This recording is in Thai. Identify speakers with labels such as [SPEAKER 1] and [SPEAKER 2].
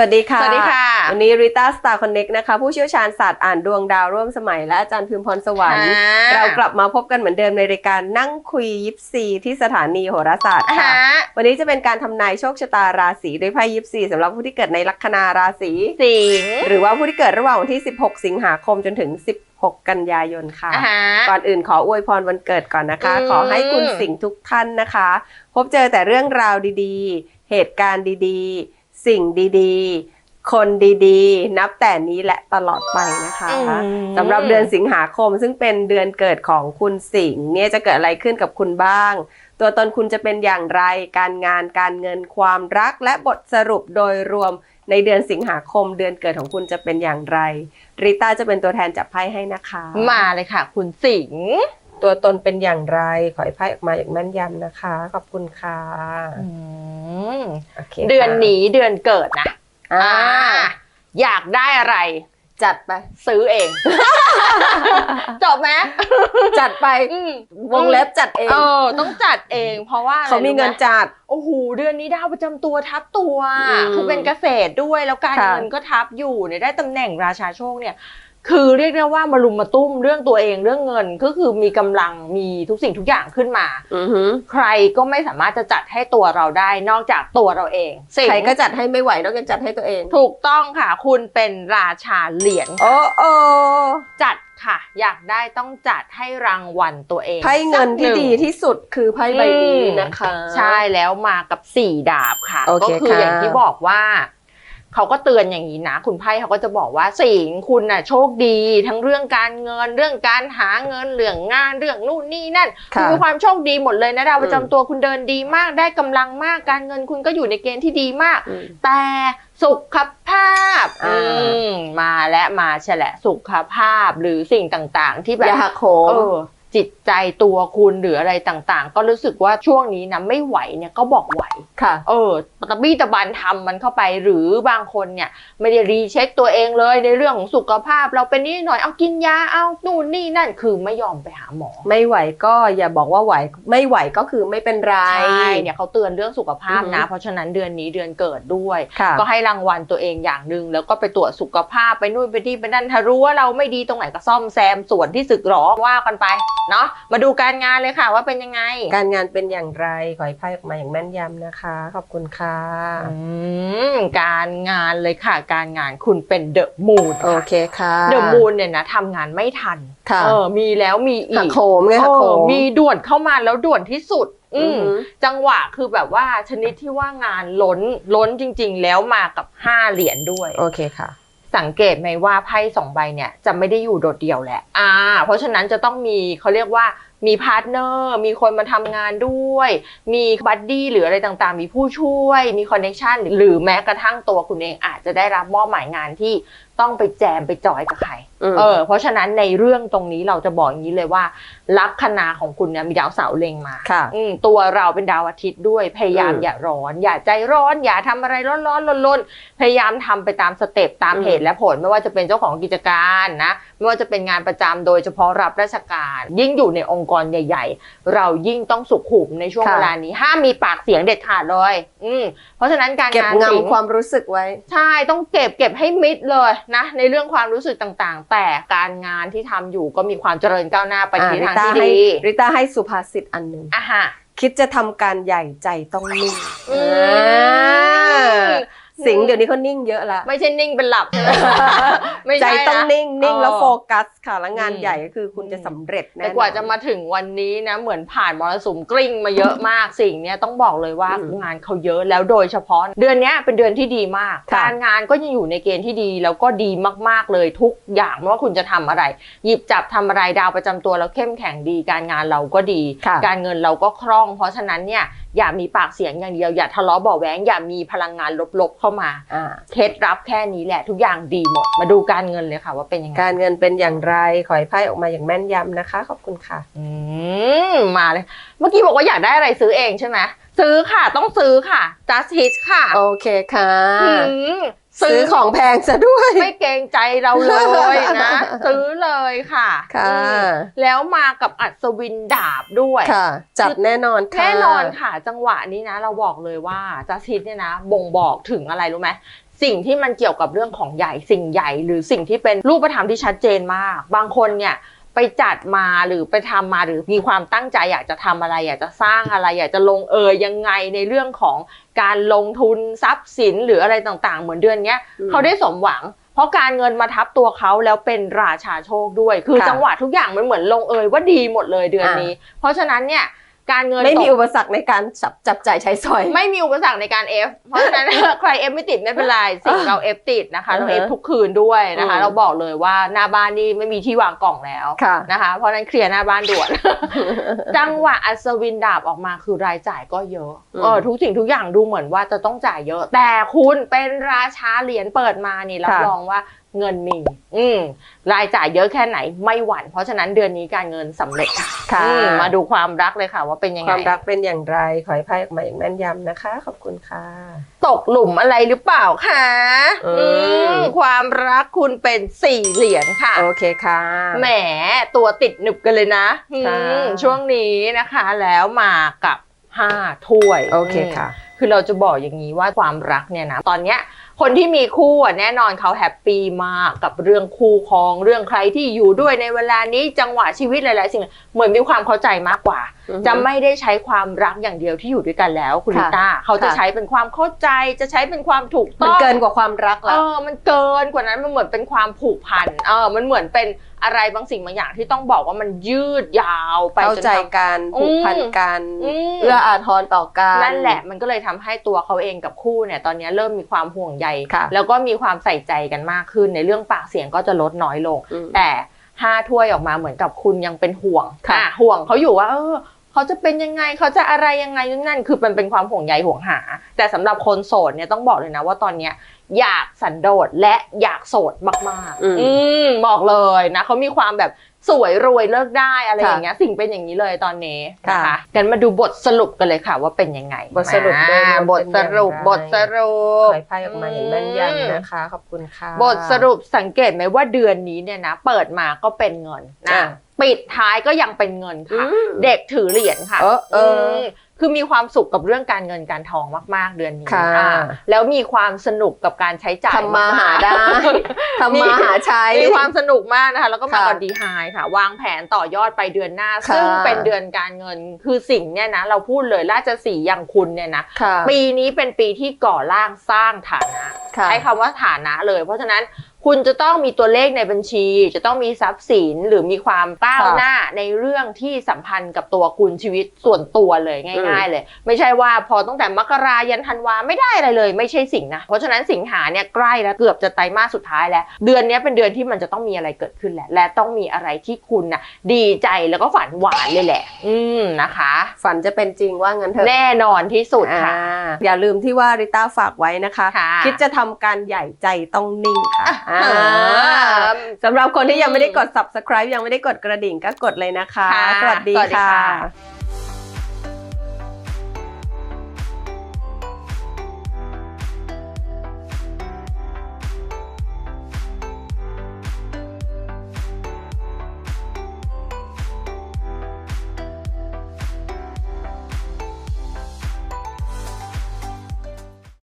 [SPEAKER 1] สวัสดีค่ะ
[SPEAKER 2] สวัสดีค่ะ
[SPEAKER 1] วันนี้ริต้าสตาร์คอนเน็กนะคะ ผู้เชี่ยวชาญศาสตร์อ่านดวงดาวร่วมสมัย และอาจารย์พิมพรสวรรค์
[SPEAKER 2] อ่า
[SPEAKER 1] เรากลับมาพบกันเหมือนเดิมในรายการนั่งคุยยิปซีที่สถานีโหราศาสตร์
[SPEAKER 2] อ่า
[SPEAKER 1] ค่ะ
[SPEAKER 2] ฮะ
[SPEAKER 1] วันนี้จะเป็นการทำนายโชคชะตาราศีด้วยไพ่ยิปซีสำหรับผู้ที่เกิดในลัคนาราศี
[SPEAKER 2] สิงห์
[SPEAKER 1] หรือว่าผู้ที่เกิดระหว่างวันที่ 16 สิงหาคมจนถึง16กันยายนค่ะ
[SPEAKER 2] อ่าฮะ
[SPEAKER 1] ก่อนอื่นขออวยพรวันเกิดก่อนนะคะ
[SPEAKER 2] อืม
[SPEAKER 1] ขอให้คุณสิงห์ทุกท่านนะคะ พบเจอแต่เรื่องราวดีๆ เหตุการณ์ดีๆ สิ่งดีๆ คนดีๆ นับแต่นี้และตลอดไปนะคะ
[SPEAKER 2] อืม
[SPEAKER 1] สำหรับเดือนสิงหาคมซึ่งเป็นเดือนเกิดของคุณสิงห์เนี่ยจะเกิดอะไรขึ้นกับคุณบ้าง ตัวตนคุณจะเป็นอย่างไรการงานการเงินความรักและบทสรุปโดยรวมในเดือนสิงหาคมเดือนเกิดของคุณจะเป็นอย่างไร ริต้าจะเป็นตัวแทนจับไพ่ให้นะคะ
[SPEAKER 2] มาเลยค่ะ คุณสิงห์
[SPEAKER 1] ตัวตนเป็นอย่างไร ขอให้ไพ่ออกมาอย่างแม่นยำนะคะ ขอบคุณค่ะ
[SPEAKER 2] อืม
[SPEAKER 1] โอเค
[SPEAKER 2] เดือน
[SPEAKER 1] ค่ะ
[SPEAKER 2] นี้เดือนเกิดนะ
[SPEAKER 1] อ่า
[SPEAKER 2] อ่าอยากได้อะไร
[SPEAKER 1] จัดไป
[SPEAKER 2] ซื้อเอง จบไหม
[SPEAKER 1] จัดไป
[SPEAKER 2] อืม
[SPEAKER 1] วงเล็บจัดเอง
[SPEAKER 2] เออ ต้องจัดเอง เพราะว่าอะไร
[SPEAKER 1] เขามีเงิน
[SPEAKER 2] รู้ไห
[SPEAKER 1] จัด
[SPEAKER 2] โอ้โหเดือนนี้ดาวประจำตัวทับตัว
[SPEAKER 1] อืม
[SPEAKER 2] คือเป็นเกษตรด้วยแล้วการ
[SPEAKER 1] ค่ะ
[SPEAKER 2] เงินก็ทับอยู่เนี่ยได้ตำแหน่งราชาโชคเนี่ย คือเรียกได้ว่ามารุมมาตุ้มเรื่องตัวเองเรื่องเงินก็คือมีกำลังมีทุกสิ่งทุกอย่างขึ้นมา
[SPEAKER 1] อือหือ
[SPEAKER 2] ใครก็ไม่สามารถจะจัดให้ตัวเราได้นอกจากตัวเราเองสิง
[SPEAKER 1] ใครก็จัดให้ไม่ไหวนอกจากจัดให้ตัวเอง
[SPEAKER 2] ถูกต้องค่ะ คุณเป็นราชาเหรียญ
[SPEAKER 1] โอ้โอ้
[SPEAKER 2] จัดค่ะ อยากได้ต้องจัดให้รางวัลตัวเอง
[SPEAKER 1] ไพ่เงินที่
[SPEAKER 2] สักห
[SPEAKER 1] ดีที่สุดคือไพ่ใบนี้นะคะ
[SPEAKER 2] ใช่แล้วมากับสี่ดาบค่ะ
[SPEAKER 1] โอเค
[SPEAKER 2] ก็คือ
[SPEAKER 1] ค่ะ
[SPEAKER 2] อย่างที่บอกว่า เขาก็เตือนอย่างนี้นะ คุณไพ่เขาก็จะบอกว่าสิงห์คุณน่ะโชคดี ทั้งเรื่องการเงินเรื่องการหาเงินเรื่องงานเรื่องนู่นนี่นั่น
[SPEAKER 1] ค่ะ
[SPEAKER 2] มีความโชคดีหมดเลยนะดาวประจำ
[SPEAKER 1] อืม
[SPEAKER 2] ตัวคุณเดินดีมากได้กำลังมากการเงินคุณก็อยู่ในเกณฑ์ที่ดีมาก
[SPEAKER 1] อืม
[SPEAKER 2] แต่สุขภาพ
[SPEAKER 1] อ่า
[SPEAKER 2] อืมมาและมาใช่แหละสุขภาพหรือสิ่งต่างๆ ที่แบ
[SPEAKER 1] อย่า
[SPEAKER 2] บ
[SPEAKER 1] หักโห
[SPEAKER 2] เอ
[SPEAKER 1] ม
[SPEAKER 2] อ จิตใจตัวคุณหรืออะไรต่างๆ ก็รู้สึกว่าช่วงนี้นะไม่ไหวเนี่ยก็บอกไหว
[SPEAKER 1] ค่ะ
[SPEAKER 2] เออตะบี้ตะบันทำมันเข้าไปหรือบางคนเนี่ย ไม่ได้รีเช็คตัวเองเลยในเรื่องของสุขภาพ เราเป็นนิดหน่อยเอากินยาเอานู่นนี่นั่นคือไม่ยอมไปหาหมอ
[SPEAKER 1] ไม่ไหวก็อย่าบอกว่าไหวไม่ไหวก็คือไม่เป็นไร
[SPEAKER 2] ใช่เนี่ยเขาเตือนเรื่องสุขภาพ
[SPEAKER 1] อือ
[SPEAKER 2] นะ
[SPEAKER 1] ฮึ
[SPEAKER 2] เพราะฉะนั้นเดือนนี้เดือนเกิดด้วย
[SPEAKER 1] ค่ะ
[SPEAKER 2] ก็ให้รางวัลตัวเองอย่างหนึ่งแล้วก็ไปตรวจสุขภาพไปนู่นไปนี่ไปนั่นถ้ารู้ว่าเราไม่ดีตรงไหนก็ซ่อมแซมส่วนที่สึกหรอว่ากันไปเนาะมาดูการงานเลยค่ะ ว่าเป็นยังไง
[SPEAKER 1] การงานเป็นอย่างไรขอให้ไพ่ออกมาอย่างแม่นยำนะคะ ขอบคุณค่ะ
[SPEAKER 2] อืมการงานเลยค่ะ การงานคุณเป็นเดอะมูน
[SPEAKER 1] โอเคค่ะ
[SPEAKER 2] เดอะมูนเนี่ยนะทำงานไม่ทัน
[SPEAKER 1] ค่ะ
[SPEAKER 2] เออมีแล้วมีอี
[SPEAKER 1] หัก
[SPEAKER 2] ก
[SPEAKER 1] โหมไงหักโห
[SPEAKER 2] เออ
[SPEAKER 1] ม
[SPEAKER 2] มีด่วนเข้ามาแล้วด่วนที่สุดอื
[SPEAKER 1] อื
[SPEAKER 2] ม
[SPEAKER 1] ม
[SPEAKER 2] จังหวะคือแบบว่าชนิดที่ว่างานล้นล้นจริง ๆ แล้วมากับห้าเหรียญด้วย
[SPEAKER 1] โอเคค่ะ
[SPEAKER 2] สังเกตไหมว่าไพ่สองใบเนี่ยจะไม่ได้อยู่โดดเดี่ยวแหละ อ่า เพราะฉะนั้นจะต้องมีเขาเรียกว่ามีพาร์ทเนอร์ มีคนมาทำงานด้วย มีบัดดี้หรืออะไรต่างๆ มีผู้ช่วย มีคอนเนคชันหรือแม้กระทั่งตัวคุณเองอาจจะได้รับมอบหมายงานที่ ต้องไปแจมไปจอยกับใคร
[SPEAKER 1] อืม
[SPEAKER 2] เออ เพราะฉะนั้นในเรื่องตรงนี้เราจะบอกอย่างนี้เลยว่า ลัคนาของคุณเนี่ยมีดาวเสาร์เล็งมา
[SPEAKER 1] ค่ะ
[SPEAKER 2] อืมตัวเราเป็นดาวอาทิตย์ด้วย พยายาม
[SPEAKER 1] อืม
[SPEAKER 2] อย่าร้อน อย่าใจร้อน อย่าทำอะไรร้อนๆลนๆพยายามทำไปตามสเต็ปตาม
[SPEAKER 1] อืม
[SPEAKER 2] เหตุและผล ไม่ว่าจะเป็นเจ้าของกิจการนะ ไม่ว่าจะเป็นงานประจำโดยเฉพาะรับราชการ ยิ่งอยู่ในองค์กรใหญ่ ๆ เรายิ่งต้องสุขุมในช่วง
[SPEAKER 1] ค่ะ
[SPEAKER 2] เวลานี้ ห้ามมีปากเสียงเด็ดขาดเลย อืมเพราะฉะนั้นการ
[SPEAKER 1] เก็บ
[SPEAKER 2] งานสิง
[SPEAKER 1] งำความรู้สึกไว้
[SPEAKER 2] ใช่ ต้องเก็บเก็บให้มิดเลยนะในเรื่องความรู้สึกต่างๆ แต่การงานที่ทำอยู่ก็มีความเจริญก้าวหน้าไปในทางที่
[SPEAKER 1] ให้
[SPEAKER 2] ดี
[SPEAKER 1] ริต้าให้สุภาษิตอันหนึ่ง
[SPEAKER 2] อะฮะ
[SPEAKER 1] คิดจะทำการใหญ่ใจต้องนิ่ง
[SPEAKER 2] อืม
[SPEAKER 1] อ่า สิงห์เดี๋ยวนี้เขานิ่งเยอะละ
[SPEAKER 2] ไม่ใช่นิ่งเป็นหลับใช่ไหมไม่
[SPEAKER 1] ใจ
[SPEAKER 2] ใช่
[SPEAKER 1] ต้อง
[SPEAKER 2] นะ
[SPEAKER 1] นิ่งนิ่ง
[SPEAKER 2] เออ
[SPEAKER 1] แล้วโฟกัสค่ะแล้วงาน
[SPEAKER 2] อืม
[SPEAKER 1] ใหญ่ก็คือคุณจะสำเร็จแน่น
[SPEAKER 2] แต่
[SPEAKER 1] อน
[SPEAKER 2] กว่าจะมาถึงวันนี้นะ เหมือนผ่านมรสุมกลิ้งมาเยอะมากสิ่งเนี้ยต้องบอกเลยว่า
[SPEAKER 1] อืม
[SPEAKER 2] งานเขาเยอะแล้วโดยเฉพาะ เดือนเนี้ยเป็นเดือนที่ดีมาก
[SPEAKER 1] ค่ะ
[SPEAKER 2] การงานก็ยังอยู่ในเกณฑ์ที่ดีแล้วก็ดีมากๆเลยทุกอย่างไม่ว่าคุณจะทำอะไร หยิบจับทำอะไรดาวประจำตัวแล้วเข้มแข็งดี การงานเราก็ดี
[SPEAKER 1] ค่ะ
[SPEAKER 2] การเงินเราก็คล่อง เพราะฉะนั้นเนี่ยอย่ามีปากเสียงอย่างเดียว อย่าทะเลาะเบาะแหวงอย่ามีพลังงานลบๆเข้ามา
[SPEAKER 1] อ่า
[SPEAKER 2] เคล็ดลับแค่นี้แหละทุกอย่างดีหมด มาดูการเงินเลยค่ะว่าเป็นยังไง
[SPEAKER 1] การเงินเป็นอย่างไรขอให้ไพ่ออกมาอย่างแม่นยำนะคะ ขอบคุณค่ะ
[SPEAKER 2] อืมมาเลย เมื่อกี้บอกว่าอยากได้อะไรซื้อเองใช่ไหมซื้อค่ะต้องซื้อค่ะ just hit ค่ะ
[SPEAKER 1] โอเคค่ะ
[SPEAKER 2] อืม
[SPEAKER 1] ซื้อของแพงซะด้วย
[SPEAKER 2] ไม่เกรงใจเราเลยนะ ซื้อเลยค่ะ
[SPEAKER 1] ค่ะ
[SPEAKER 2] อืมแล้วมากับอัศวินดาบด้วย
[SPEAKER 1] ค่ะ จัดแน่นอนค่ะ
[SPEAKER 2] แน่นอนค่ะ จังหวะนี้นะ เราบอกเลยว่า just hit เนี่ยนะ บ่งบอกถึงอะไรรู้ไหมสิ่งที่มันเกี่ยวกับเรื่องของใหญ่สิ่งใหญ่ หรือสิ่งที่เป็นรูปธรรมที่ชัดเจนมาก บางคนเนี่ย ไปจัดมาหรือไปทำมาหรือมีความตั้งใจอยากจะทำอะไร อยากจะสร้างอะไร อยากจะลงเอยยังไงในเรื่องของการลงทุนทรัพย์สินหรืออะไรต่างๆ เหมือนเดือนเนี้ย
[SPEAKER 1] อืม
[SPEAKER 2] เขาได้สมหวังเพราะการเงินมาทับตัวเขาแล้วเป็นราชาโชคด้วย คือ
[SPEAKER 1] ค่ะ
[SPEAKER 2] จังหวะทุกอย่างมันเหมือนลงเอยว่าดีหมดเลยเดือนนี้ เพราะฉะนั้นเนี่ย การเงิน
[SPEAKER 1] ไม่มี
[SPEAKER 2] ตก
[SPEAKER 1] อุปสรรคในการจับจับจ่ายใช้สอย
[SPEAKER 2] ไม่มีอุปสรรคในการ F เพราะฉะนั้น ใคร F ไม่ติดไม่เป็นไรสิ่งเรา F ติดนะคะเรา
[SPEAKER 1] อือ
[SPEAKER 2] F
[SPEAKER 1] ฮะ
[SPEAKER 2] ทุกคืนด้วยนะคะ
[SPEAKER 1] อืม
[SPEAKER 2] เราบอกเลยว่าหน้าบ้านนี่ไม่มีที่วางกล่องแล้ว
[SPEAKER 1] ค่ะ
[SPEAKER 2] นะคะ เพราะฉะนั้นเคลียร์หน้าบ้านด่วน จังหวะอัศวินดาบออกมาคือรายจ่ายก็เยอะ
[SPEAKER 1] อืม
[SPEAKER 2] เออทุกสิ่งทุกอย่างดูเหมือนว่าจะต้องจ่ายเยอะ แต่คุณเป็นราชาเหรียญเปิดมานี่รับ
[SPEAKER 1] ค่ะ
[SPEAKER 2] รองว่าเงินมีอืมรายจ่ายเยอะแค่ไหนไม่หวั่นเพราะฉะนั้นเดือนนี้การเงินสำเร็จค่ะ
[SPEAKER 1] ค่ะ
[SPEAKER 2] อืมมาดูความรักเลยค่ะ ว่าเป็นยัง
[SPEAKER 1] ค
[SPEAKER 2] ไง
[SPEAKER 1] วามรักเป็นอย่างไรขอให้ไพ่ออกมาอย่างแม่นยำนะคะ ขอบคุณค่ะ
[SPEAKER 2] ตกหลุมอะไรหรือเปล่าคะ
[SPEAKER 1] อืม
[SPEAKER 2] อืมความรักคุณเป็นสี่เหรียญค่ะ
[SPEAKER 1] โอเคค่ะ
[SPEAKER 2] แหมตัวติดหนึบกันเลยนะ
[SPEAKER 1] ค่ะ
[SPEAKER 2] อืมช่วงนี้นะคะแล้วมากับ ห้าถ้วย
[SPEAKER 1] โอเคค่ะ
[SPEAKER 2] คือเราจะบอกอย่างนี้ว่าความรักเนี่ยนะตอนเนี้ยคนที่มีคู่อะแน่นอนเขาแฮปปี้มากกับเรื่องคู่ครองเรื่องใครที่อยู่ด้วยในเวลานี้จังหวะชีวิตหลายๆสิ่งเหมือนมีความเข้าใจมากกว่า
[SPEAKER 1] อือฮึ
[SPEAKER 2] จะไม่ได้ใช้ความรักอย่างเดียวที่อยู่ด้วยกันแล้วคุณ
[SPEAKER 1] ค่ะ
[SPEAKER 2] ลิต้าเขาจะ
[SPEAKER 1] ค่ะ
[SPEAKER 2] ใช้เป็นความเข้าใจจะใช้เป็นความถูก
[SPEAKER 1] มัน
[SPEAKER 2] ต้อง
[SPEAKER 1] เกินกว่าความรัก
[SPEAKER 2] เอ
[SPEAKER 1] แล้ว
[SPEAKER 2] อมันเกินกว่านั้นมันเหมือนเป็นความผูกพันเออมันเหมือนเป็น อะไรบางสิ่งบางอย่างที่ต้องบอกว่ามันยืดยาวไป
[SPEAKER 1] เข้า
[SPEAKER 2] จน
[SPEAKER 1] ใจ
[SPEAKER 2] ทำ
[SPEAKER 1] กันผูกพันกัน
[SPEAKER 2] อืม
[SPEAKER 1] เอื้ออาทรต่อกัน
[SPEAKER 2] นั่นแหละมันก็เลยทำให้ตัวเขาเองกับคู่เนี่ยตอนนี้เริ่มมีความห่วงใย
[SPEAKER 1] ค่ะ
[SPEAKER 2] แล้วก็มีความใส่ใจกันมากขึ้นในเรื่องปากเสียงก็จะลดน้อยลง
[SPEAKER 1] อืม
[SPEAKER 2] แต่ห้าถ้วยออกมาเหมือนกับคุณยังเป็นห่วง
[SPEAKER 1] ค่ะ
[SPEAKER 2] อ่ห่วงเขาอยู่ว่า เออเขาจะเป็นยังไงเขาจะอะไรยังไงนั่นคือมันเป็นความห่วงใยห่วงหา แต่สำหรับคนโสดเนี่ยต้องบอกเลยนะว่าตอนเนี้ย อยากสันโดษและอยากโสดมาก
[SPEAKER 1] อืม
[SPEAKER 2] ๆอืมบอกเลยนะเขามีความแบบสวยรวยเลิกได้อะไร
[SPEAKER 1] ค่ะ
[SPEAKER 2] อย่างเงี้ยสิ่งเป็นอย่างนี้เลยตอนนี้นะ
[SPEAKER 1] ค่ะ
[SPEAKER 2] คะกันมาดูบทสรุปกันเลยค่ะ ว่าเป็นยังไง
[SPEAKER 1] บทสรุปโดยรวม
[SPEAKER 2] บทสรุป
[SPEAKER 1] เป็นอย่างไร
[SPEAKER 2] บทสรุ
[SPEAKER 1] ข
[SPEAKER 2] ป
[SPEAKER 1] อให้ไพ่ออกมาอย่างแม่นยำนะคะ ขอบคุณค่ะ
[SPEAKER 2] บทสรุปสังเกตไหมว่าเดือนนี้เนี่ยนะเปิดมาก็เป็นเงินนะ
[SPEAKER 1] อะ
[SPEAKER 2] ปิดท้ายก็ยังเป็นเงินค่ะ
[SPEAKER 1] อืม
[SPEAKER 2] เด็กถือเหรียญค่ะ
[SPEAKER 1] เออเอออื
[SPEAKER 2] ม คือมีความสุขกับเรื่องการเงินการทองมาก ๆ เดือนนี้
[SPEAKER 1] ค่ะ
[SPEAKER 2] อ่าแล้วมีความสนุกกับการใช้จ่าย
[SPEAKER 1] ทำมาหาได้ทำมาหาใช้
[SPEAKER 2] มีความสนุกมากนะคะ แล้วก็มา
[SPEAKER 1] ค่ะ
[SPEAKER 2] ก่อนดีไฮค่ะ วางแผนต่อยอดไปเดือนหน้า
[SPEAKER 1] ค่ะ
[SPEAKER 2] ซึ่งเป็นเดือนการเงินคือสิ่งเนี่ยนะ เราพูดเลยราชสีห์อย่างคุณเนี่ยนะ
[SPEAKER 1] ค่ะ
[SPEAKER 2] ปีนี้เป็นปีที่ก่อร่างสร้างฐานะ
[SPEAKER 1] ค่ะ
[SPEAKER 2] ใช้คำว่าฐานะเลย เพราะฉะนั้น คุณจะต้องมีตัวเลขในบัญชี จะต้องมีทรัพย์สินหรือมีความก้าว
[SPEAKER 1] ค่ะ
[SPEAKER 2] หน้าในเรื่องที่สัมพันธ์กับตัวคุณชีวิตส่วนตัวเลยง่าย ๆ เลย ไม่ใช่ว่าพอตั้งแต่มกรายันธันวาไม่ได้อะไรเลย ไม่ใช่สิ่งนะเพราะฉะนั้นสิงหาเนี่ยใกล้แล้วเกือบจะไตรมาสสุดท้ายแล้ว เดือนเนี้ยเป็นเดือนที่มันจะต้องมีอะไรเกิดขึ้นแหละ และต้องมีอะไรที่คุณน่ะดีใจแล้วก็ฝันหวานเลยแหละ อืมนะคะ
[SPEAKER 1] ฝันจะเป็นจริงว่างั้นเถอะ
[SPEAKER 2] แน่นอนที่สุดค่ะ
[SPEAKER 1] อ่าอย่าลืมที่ว่าริต้าฝากไว้นะคะ
[SPEAKER 2] ค่ะ
[SPEAKER 1] คิดจะทำการใหญ่ใจต้องนิ่งค่ะ
[SPEAKER 2] เอ
[SPEAKER 1] อ่า
[SPEAKER 2] อ
[SPEAKER 1] สำหรับคนที่ยังไม่ได้กด subscribe ยังไม่ได้กดกระดิ่งก็กดเลยนะคะ
[SPEAKER 2] ค่ะ
[SPEAKER 1] สวัสดี
[SPEAKER 2] สวัสดี
[SPEAKER 1] ค่ะ
[SPEAKER 2] ค่ะ